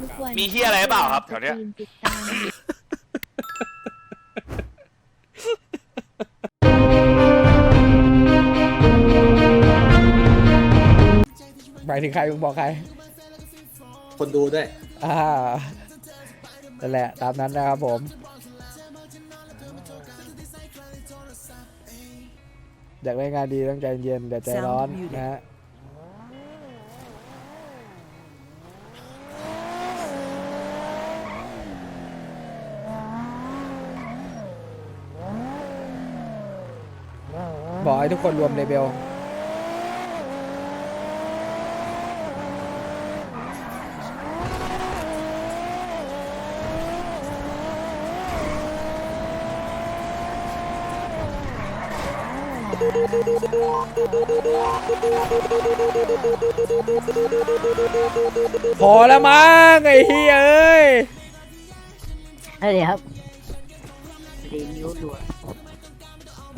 ทุกวันมีเหี้ยอะไรหรือเปล่าครับแถวเนี้ย ติดตามอยู่หมายถึงใครมึงบอกใคร คนดูด้วย อ่านั่นแหละ ตามนั้นนะครับผม อยากได้งานดีต้องใจเย็นอย่าใจร้อนนะฮะ บอกให้ทุกคนรวมเลเบลพอแล้วมั้งไอ้เฮียเอ้ยเฮ้ยครับดีนิ้วด่วน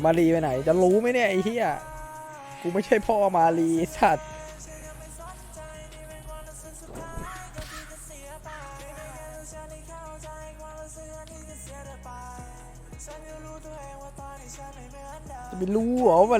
มารีไปไหน จะรู้ไหมเนี่ยไอ้เฮียกูไม่ใช่พ่อมารีสัตว์จะไปรู้เหรอว่า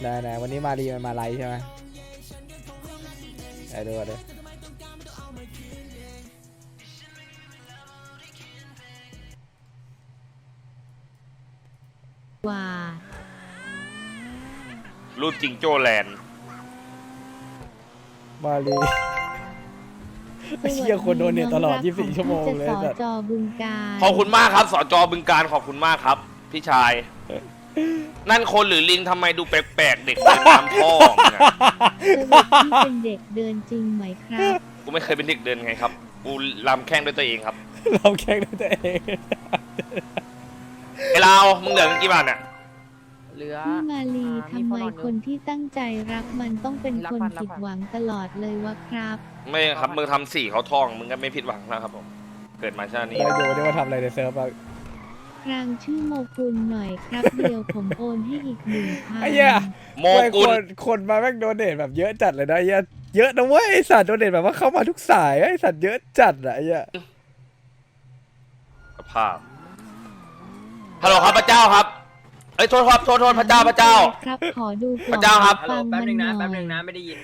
ไหนไหนวันนี้มารีมันมาไลฟ์ใช่ไหมไหนดูก่อนดิกว่ารูดจิงโจ้แลนด์มาลีไอ้เชี่ยคนโดนเนี่ยตลอด 24 ชั่วโมงเลยสสัตว์จอบึงการ ขอบคุณมากครับสจบึงการขอบคุณมากครับ พี่ชาย นั่นคนหรือลิงทำไมดูแปลกๆ เด็กเดินตามท่อเนี่ยสรุปที่เป็นเด็กเดินจริงไหมครับ กูไม่เคยเป็นเด็กเดินไงครับ กูลำแข้งด้วยตัวเองครับ เราแข่งด้วยตัวเองไอ้เราวมึงเหลือเงินกี่บาทเนี่ยเหลือพี่มาลีอ่าทำไมพ่อนอนอยู่คนที่ตั้งใจรักมันต้องเป็นรักคนมันรักผิดมันหวังตลอดเลยวะครับ ไม่ครับ มึงทำสี่เขาทอง มึงก็ไม่ผิดหวังนะครับผม เกิดมาชาตินี้ เราอยู่ได้ว่าทำอะไรในเซิร์ฟบ้า งครางชื่อโมกุลหน่อยครับ เดียวผมโอนให้อีกหนึ่งพันไอ้เหี้ย โมไม่กุล คนคนมาแม่งโดเนทแบบเยอะจัดเลยนะไอ้เหี้ยเยอะนะเว้ยไอ้สัตว์โดเนทแบบว่าเข้ามาทุกสายไอ้สัตว์เยอะจัดอะไอ้เหี้ยสภาพฮัลโหลครับพระเจ้าครับ เอ้ยโทษครับโทษโทษพระเจ้าพระเจ้า ครับ ขอดูกล่องพระเจ้าครับฟังแป๊บมันนึงหนะน่แป๊บอนึยงนะ ไม่ได้ยิน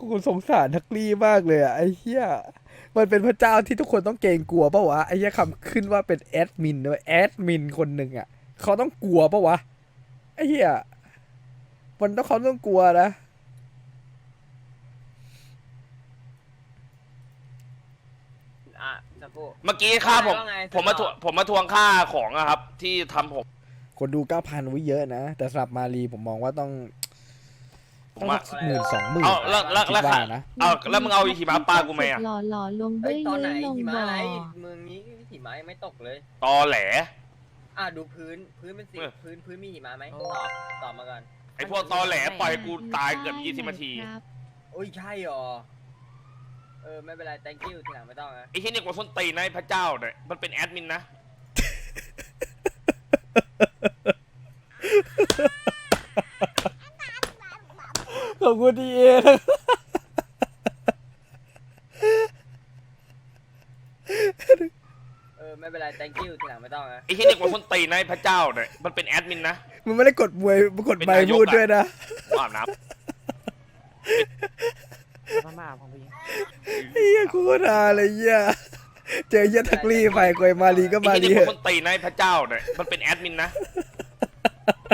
กูสงสารทักลี่มากเลยอะไอ้เหี้ย มันเป็นพระเจ้าที่ทุกคนต้องเกรงกลัวปะวะไอ้เหี้ยคำขึ้นว่าเป็นแอดมินด้วยแอดมินคนหนึ่งอะเขาต้องกลัวปะวะไอ้เหี้ยมันต้องเขาต้องกลัวนะอะสักครู่ เมื่อกี้ค่าผมว่าไง ผมมาทวงผมมาทวงค่าของอะครับ ที่ทำผม คนดูเก้าพันวิเยอะนะ แต่สำหรับมารีผมมองว่าต้อง ผมต้องว่า หมื่นสองหมื่นเอาแล้วแล้วคิแล้วดว่าค่ะนะ เอาแล้วมึงเอาหิมะปลากูไหมอะหล่อหล่อๆลงด้เฮ้วยยตอนไหนเลื้อยลงหิมะบ่ออะไรเมืองนี้หิมะยังไม่ตกเลย ตอแหล อะดูพื้นพื้นเป็นสีเออ พื้นพื้นมีหิมะไหมตอบตอบมาก่อนไอพวกตอแหลปล่อยกูตายเกือบยี่สิบนาทีครับโอ้ยใช่หรอเออไม่เป็นไร thank you ทีหลังไม่ต้องนะไอ้ที่นี่กว่าส้นตีนนะไอ้พระเจ้าเนี่ยมันเป็นแอดมินนะ ขอบคุณดีเอนะเออไม่เป็นไร thank you ทีหลังไม่ต้องนะไอ้ที่นี่กว่าส้นตีนนะไอ้พระเจ้าเนี่ยมันเป็นแอดมินนะ มันไม่ได้กดมวยมันกดเป็นไมนายค์กพูดอะด้วยนะอาบน้พม่าของพี่เฮียกูก็ด่าเลยเฮียเจอเฮียทักลี่ไปกวยมารีก็ำมาไอ้ที่รีนี่กเหว่าอะส้นตีนนะไอ้พระเจ้าเนี่ยมันเป็นแอดมินนะ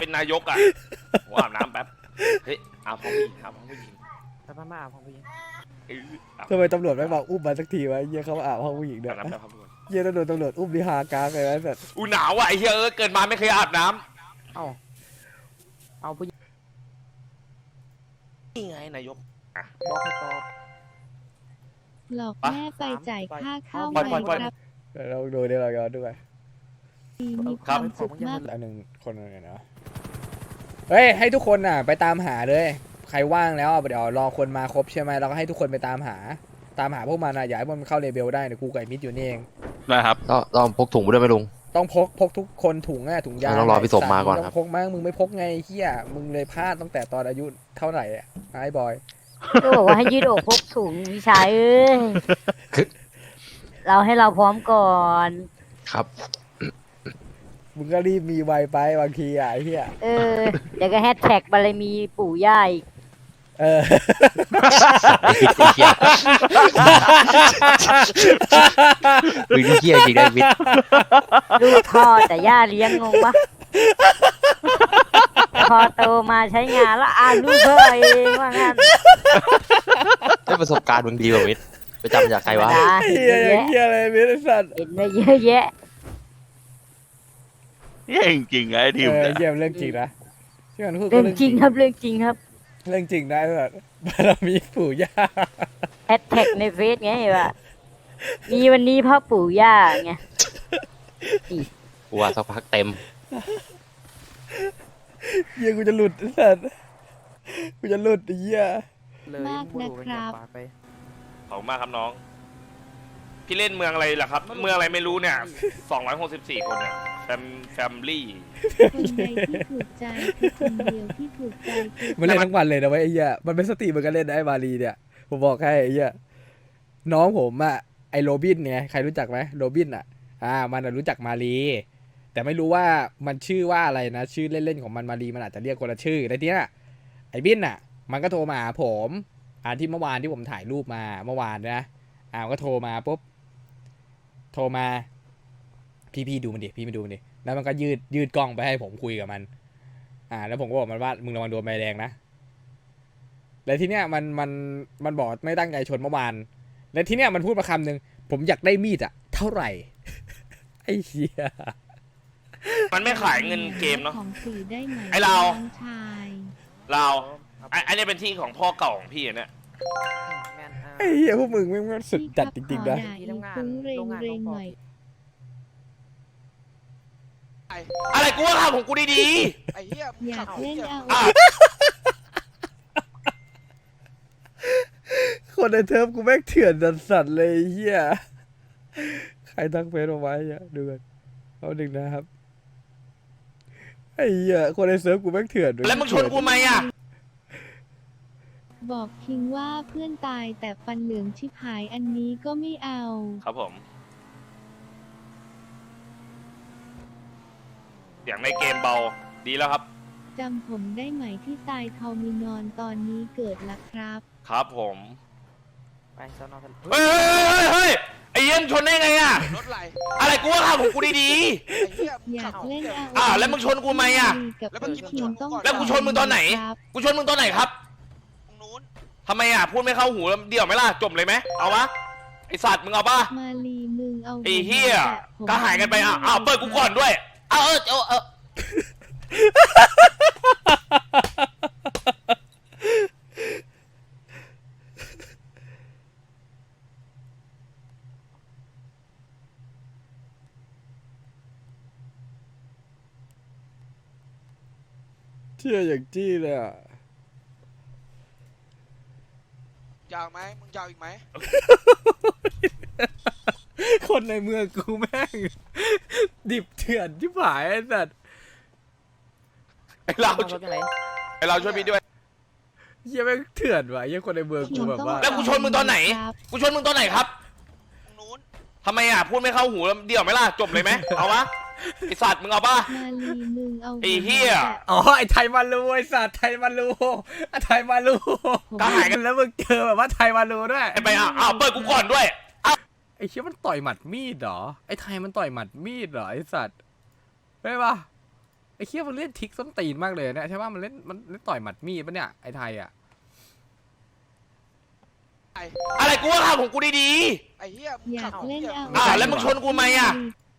เป็นนายกอะผมอาบน้ำแป๊บ เฮ้ยอาบห้องผู้หญิงอาบห้องผู้หญิงพม่าของพี่เอออาบทำไมตำรวจไม่บอกอุ้มมาสักทีวะไอ้เหี้ยเขามาอาบห้องผู้หญิงเนี่ยน้ำนะครับทุกคนเหี้ยตำรวจตำรวจอุ้มดิฮากากเลยนะสัตว์อูหนาวอะไอ้เหี้ยเออเกิดมาไม่เคยอาบน้เอาเอาผู้หญิงำนี่ไงนายก บอกให้ตอบ หลอกปะแม่ไปจ่ายค่าข้าวปล่อยใหปล่ม่อยปล่อย ครับเดี๋ยวเราดูเดี๋ยวเราย้อนดูไปมีความสุขมาก อันหนึ่งคนหนึงเนาะ เฮ้ยให้ทุกคนน่ะ ไปตามหาเลย ใครว่างแล้วเดี๋ยวรอคนมาครบใช่ไหมเราก็ให้ทุกคนไปตามหา ตามหาพวกมันนะอย่าให้พวกมันเข้าเลเบลได้เดี๋ยวกูไก่มิดอยู่นี่เอง นะครับ ต้องต้องพกถุงไปด้วยไหมลุง ต้องพกพกทุกคนถุงอะถุงยางต้องรอพี่สมมาก่อนต้ครับงพกมากมึงไม่พกไงเฮียมึงเลยพลาดตั้งแต่ตอนอายุเท่าไหร่อะไอ้บอย ก็บอกว่าให้ยืดอกพกถุงพี่ชายเอ้ย เราให้เราพร้อมก่อน ครับ มึงก็รีบมีไวไปบางทีอะไอ้เฮียเออเดี๋ยวก็แฮชแท็กบารมีปู่ย่าอีกเออ ไอ้เหี้ยมึงนี่เหี้ยจริงได้วิทย์ลูกพ่อแต่ย่าเลี้ยงงงปะแต่พอโตมาใช้งานแล้วอ่านลูกพ่อเองว่างั้นได้ประสบการณ์มึงดีกว่าวิทย์ไปจำมาจากใครวะธรรมดาไอ้เห็นเฮียเยอะอย่างเฮียอะไรมิสสัตว์เห็นมาเยอะแยะ เหี้ยจริงๆไอ้ทีมเออเนี่ยเยี่ยมเรื่องจริงนะที่มันพูดก็เรื่องจริงครับเรื่องจริงครับเรื่องจริงนะแบบบารมีปู่ย่าแฮชแท็กในเฟซไงว่ามีวันนี้พ่อปู่ย่าไงกูว่าสักพักเต็มเฮียกูจะหลุดไอ้สัตว์กูจะหลุดไอ้เฮียมากนะครับขอบคุณมากครับน้อง พี่เล่นเมืองอะไรล่ะครับ เมืองอะไรไม่รู้เนี่ย 264 คนเนี่ย แฟมแฟมลี่คนใดที่ถูกใจคือคนเดียวที่ถูกใจคือมันเล่นทั้งวันเลยนะเว้ยไอ้เหี้ยมันเป็นสตรีมมันก็เล่นได้บาลีเนี่ย ผมบอกให้ไอ้เหี้ยน้องผมอะไอโรบินเนี่ยใครรู้จักไหมโรบินอะอ่า มันอะรู้จักมาลีแต่ไม่รู้ว่ามันชื่อว่าอะไรนะ ชื่อเล่นๆของมันมาลีมันอาจจะเรียกคนละชื่อแต่ทีเนี้ยไอบินอะมันก็โทรมาหาผมอ่าที่เมื่อวานที่ผมถ่ายรูปมาเมื่อวานนะอ่ามันก็โทรมาปุ๊บโทรมา พี่พี่ดูมันดิพี่มาดูมันดิแล้วมันก็ยืดยืดกล้องไปให้ผมคุยกับมัน อ่า แล้วผมก็บอกมันว่ามึงระวังโดนใบแดงนะแล้วทีเนี้ยมันมันมันบอกไม่ตั้งใจชนเมื่อวานแล้วทีเนี้ยมันพูดมาคำหนึ่งผมอยากได้มีดอะเท่าไหร่ ไอ้เหี้ยมันไม่ขายเงินเกมเนาะ ของฟรีได้ไหมไอ้เรา น้องชายเราไอ้ไอ้เนี่ยเป็นที่ของพ่อเก่าของพี่อะเนี่ยไอ้เหี้ยพวกมึงแม่งแม่งสุดจัดจริงๆนะ พี่ครับขอด่าอีกฟุ้งเรงเรงหน่อย อะไรกูว่าทำของกูดีไอ้เหี้ยอยากเล่นเอาๆอะคนในเทอมกูแม่งเถื่อนสัสๆเลยไอ้เหี้ยใครตั้งเฟซเอาไว้อะดูกันเอาหนึ่งนะครับไอ้เหี้ยคนในเซิร์ฟกูแม่งเถื่อนด้วยแล้วมึงชนกูไหมอะบอกคิงว่าเพื่อนตายแต่ฟันเหลืองชิบหายอันนี้ก็ไม่เอา ครับผมเสียง ในเกมเบาดีแล้วครับ จำผมได้ไหมที่ทรายทอมินอนตอนนี้เกิดละครับ ครับผมไปสอนอกันเฮ้ยเฮ้ยเฮ้ยเฮ้ยไอ้เยี่ยมชนได้ไงอะรถไหลอะไรกูว่าทำของกูดี ไอ้เหี้ยอยากเล่นเอาอะแล้วมึงชนกูไหมอะกับแล้วเมื่อกี้พี่คิงต้องแล้วกูชนมึงตอนไหน ครับๆกูชนมึงตอนไหนครับตรงนู้นทำไมอะพูดไม่เข้าหูแล้วเดี่ยวไหมล่ะจบเลยไหมเอาวะไอสัตว์มึงเอาปะมาลีมึงเอาไอ้เหี้ยหัวแตะผมก็หายกันไปอะอ้าวเปิดกูก่อนด้วยเอาเออเอาเออ เชื่ออย่างจี้เลยอะ ยาวไหมมึงยาวอีกไหมคนในเมืองกูแม่ง ดิบเถื่อนที่ผายไอ้สัตว์ ไอเราไอเราช่วยพี่ด้วย เหี้ยแม่งเถื่อนว่ะเหี้ยคนในเมืองกูแบบว่าแล้วกูชนมึงตอนไหนครับกูชนมึงตอนไหนครับตรงนู้นทำไมอะพูดไม่เข้าหูแล้วเดี่ยวไหมล่ะจบเลยไหมเอาวะไอสัตว์มึงเอาปะมาลีมึงเอาไอ้เหี้ยหัวแตะอ๋อไอไทยมารูไอสัตว์ไทยมารูไอไทยมารูก็หายกัน แล้วมึงเจอแบบว่าไทยมารูด้วยไปอะอ้าวเปิดกูก่อนด้วยไอเชี่ยมันต่อยหมัดมีดเหรอไอไทยมันต่อยหมัดมีดเหรอไอสัตว์ใช่ปะ ไอเชี่ยมันเล่นทิกส้นตีนมากเลยเนี่ยใช่ปะมันเล่นมันเล่นต่อยหมัดมีดปะเนี่ยไอไทยอะไอ้อะไรกูว่าขับของกูดีไอ้เหี้ยมึงอยาขักบเล่นหี้ยเอาอะแล้วมึงชนกูไหมอะ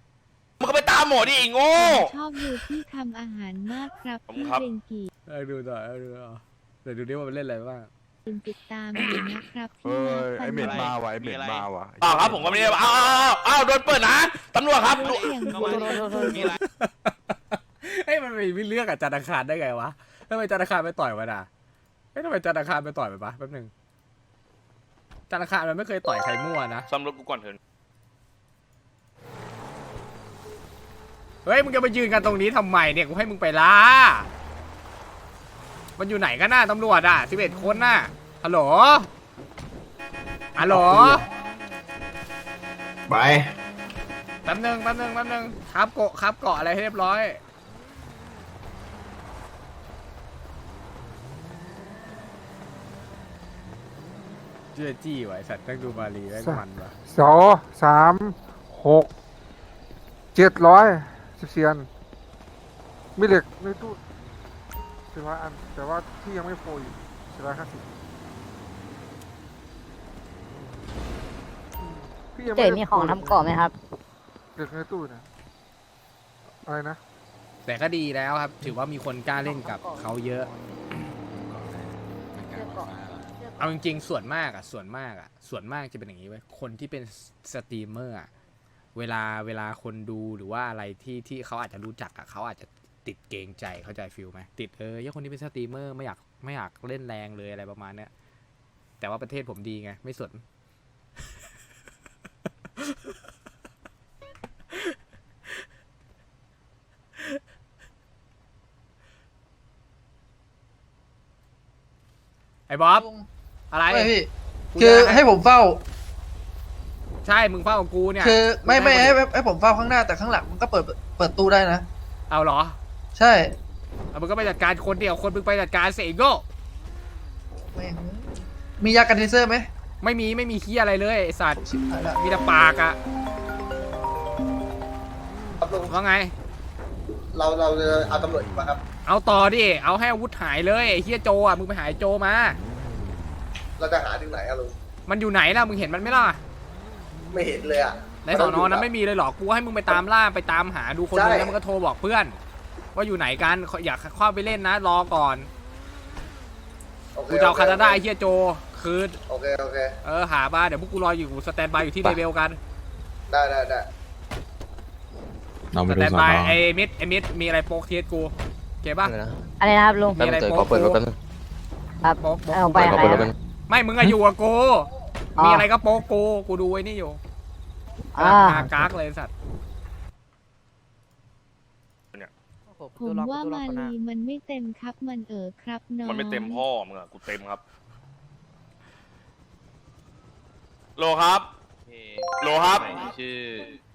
ๆมึงก็ไปตามหมอดิไอ้โง่ ชอบดูที่ทำอาหารมากครับผมพี่ครับเบงกีเออดูหน่อยเออดูหน่อยเดี๋ยวดูดิว่ามันเล่นอะไรบ้างเป็นติดตามอยู่นะครับพี่เอ้ยฟัไอเม็ดนมาว่ะไอเม็ดมาว่ะอ้าวครับผมก็ไม่ได้อ้าวอ้าวอ้าวอ้าวโดนเปิดนะตำรวจครับรถอย่างก็เดีมายวดิมีอะไรเฮ้ย มันมีเรื่องกับจันทร์อังคารได้ไงวะทำไมจันทร์อังคารไปต่อยมันอะเฮ้ยทำไมจันทร์อังคารไปต่อยมันปะแป๊บหนึงจันทร์อังคารมันไม่เคยต่อยใครมั่วนะ ซ่อมรถกูก่อนเถอะเฮ้ย มึงจะไปยืนกันตรงนี้ทำไมเนี่ย กูให้มึงไปล่า มันอยู่ไหนกันน่ะตำรวจอะสิบเอ็ดคนน่ะฮัลโหลฮัลโหลไปแป๊บหนึงแป๊บหนึงแป๊บหนึงครับเกาะครับเกาะอะไรให้เรียบร้อย เจือจี้ไว้สัตว์นั่งดูมารีแม่งมันวะสองสามหกเจ็ดร้อยสิบเซียนมีเหล็กในตู้สิบห้าอัน แต่ว่าที่ยังไม่โฟอยู่สิบห้าห้าสิบพี่ยังเจไม่มีของทำเกาะไหมครับ เหล็กในตู้นะอะไรนะ แต่ก็ดีแล้วครับ ถือว่ามีคนกล้าเล่นกับเขาเยอะ เเอาจริงๆ ส่วนมากอะ ส่วนมากอะ ส่วนมากจะเป็นอย่างนี้ไว้ยคนที่เป็นสตรีมเมอร์อะเวลาเวลาคนดูหรือว่าอะไรที่ที่เขาอาจจะรู้จักอะเขาอาจจะติดเกรงใจเข้าใจฟิลไหมติดเออยี่คนที่เป็นสตรีมเมอร์ไม่อยากไม่อยากเล่นแรงเลยอะไรประมาณเนี้ยแต่ว่าประเทศผมดีไง ไม่สน ไอ้บ๊อบ อะไรไม่พี่กูคือจะให้ผมเฝ้า ใช่ มึงเฝ้ากับกูเนี่ยคือไม่ไม่ให้ให้ให้ให้ผมเฝ้าข้างหน้าแต่ข้างหลังมันก็เปิดเปิดตู้ได้นะ เอาเหรอใช่เอามึงก็ไปจัดการคนเดียวคนมึงไปจัดการเสกโง่แม่งมียากันเทเซอร์ไหมไม่มีไม่มีขี้อะไรเลยไอสัตว์ชิบหายละมีแต่ปากอะครับลุงว่าไง เราเราจะเอาตำรวจอีกป่ะครับ เอาต่อดิเอาให้อาวุธหายเลยไอ้เฮียโจอะมึงไปหายโจมา เราจะหาถึงไหนอะลุงมันอยู่ไหนล่ะมึงเห็นมันไหมล่ะไม่เห็นเลยอะในสอนอนั้นไม่มีเลยเหรอกูให้มึงไปตามล่าไปตามหาดูคนใช่นึงแล้วมึงก็โทรบอกเพื่อน ว่าอยู่ไหนกันอยากเข้าไปเล่นนะ รอก่อนโอเคกูจะเอาโอเคคาตาด้าไอ้เฮียโจ คืนโอเคโอเค เออหามาเดี๋ยวพวกกูรออยู่สแตนบายอยู่ที่เลเวลกันได้ได้ได้เราสไปดูแตนสอนบายอไอ้มิดไอ้มิดมีอะไรโป๊กเทียสกูเก็บป่ะอะไรนะอะไรนะครับลุง แป๊บนึงเตยขอเปิดรถแป๊บนึงครับโป๊กโป๊ก เอาไปขออะไรเปิดรถคแป๊รับบนึง ไม่มึงอะอยู่กับกูอ๋อมีอะไรก็โป๊กกูกูดูไอ้นี่อยู่อ่าหากากเลยสัตว์ผมว่ามาลีมันไม่เต็มครับมันเออครับน้องมันไม่เต็มพ่อมึงอะกูเต็มครับ โลครับ โลครับ ชื่อ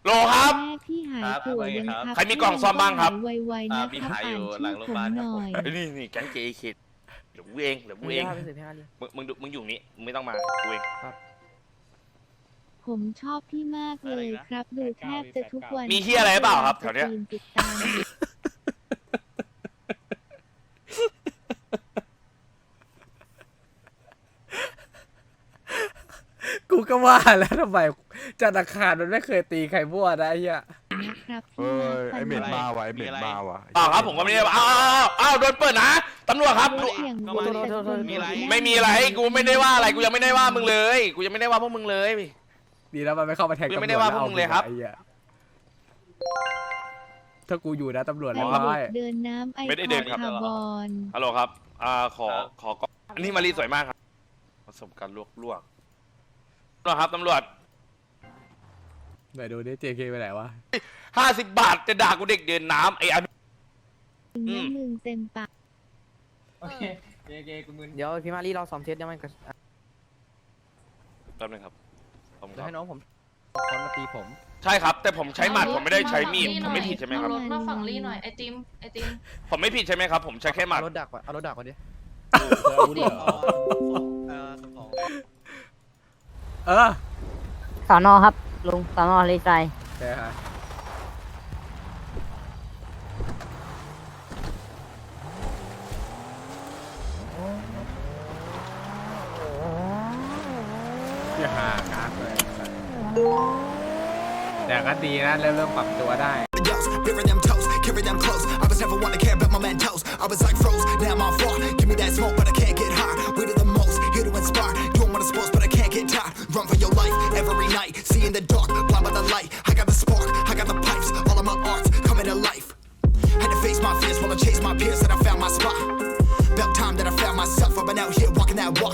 โลครับ แม่ที่หายครับป่วยครับนะครับใครมีกล่องซ่อมบ้างครับ ไวๆอ่านะมีครับขายอยู่อ่านหลัชื่งอโรงพผยามบาลครับ หน่อยเอ้ยนี่นี่แก๊งเจเค เดี๋ยวกูเองเดี๋ยวกูเองมึงมึงดูมึงอยู่นี่มึงไม่ต้องมากูเอง ผมชอบพี่มากเลยครับ ดูแทบจะทุกวันมีเหี้ยอะไรเปล่าครับแถวเนี้ยสตรีมติดตามอยู่กูก็ว่าแล้วทำไมจันทร์อังคารมันไม่เคยตีใครมั่วนะไอ้เหี้ยนะครับเอ้พี่ยไอเม็ดฟันมาว่ะไอเม็ดมาว่ะอ้าวครับผมก็ไม่ได้อ้าวอ้าวอ้าวโดนเปิดนะ ตำรวจครับรถอย่างก็เดียวมาแต่คนมีอะไร ไม่มีอะไรกูไม่ได้ว่าอะไรกูยังไม่ได้ว่ามึงเลย กูยังไม่ได้ว่าพวกมึงเลย ดีแล้วมันไม่เข้ามาแทงกูยังตำรวจไม่ได้ว่าพวกมึงเลยครับ ไอ้หี้ถ้ากูอยู่นะตำรวจแต่ร้เด็อยกเดินน้ำไอไม่ได้เดินครับ คาร์บอนฮัลโหลครับ อ่าขอครับขอก็อันนี้มารีสวยมากครับประสบการณ์ลวกลวกตำรวจครับตำรวจไหนดูดิ JK ไปไหนวะ ห้าสิบบาทจะด่ากูเด็กเดินน้ำไอ้อันอืมน้ำมึงเต็มปาก โอเคเกกูมึนเดี๋ยวพี่มารีเราซ้อมเทสยังไม่ก็แป๊บนึงครับขอบคุณคให้รับน้องผมคอนมาตีผม ใช่ครับ แต่ผมใช้หมัดผมไม่ได้ใช้มีดผมไม่ผิดใช่ไหมครับ เอารถมาฝั่งลี่หน่อยไอติมไอติมผมไม่ผิดใช่ไหมครับ ผมใช้แค่หมัด เอารถดักว่ะเอารถดักว่ะดิเออสอนอครับลุงสอนอเลยใจใ ช่ครับ การ์ดเลยแต่ก็ดีนะเริ่มเริ่มปรับตัวได้ Bury them toes, carry them close. I was never one to care about my mentos. I was like froze, now I'm on far. Give me that smoke, but I can't get high. We do the most, here to inspire. Doing what I'm supposed, but I can't get tired. Run for your life every night. See in the dark, blind by the light. I got the spark, I got the pipes. All of my arts coming to life. Had to face my fears while I chase my peers that I found my spot. About time that I found myself. I've been out here walking that walk.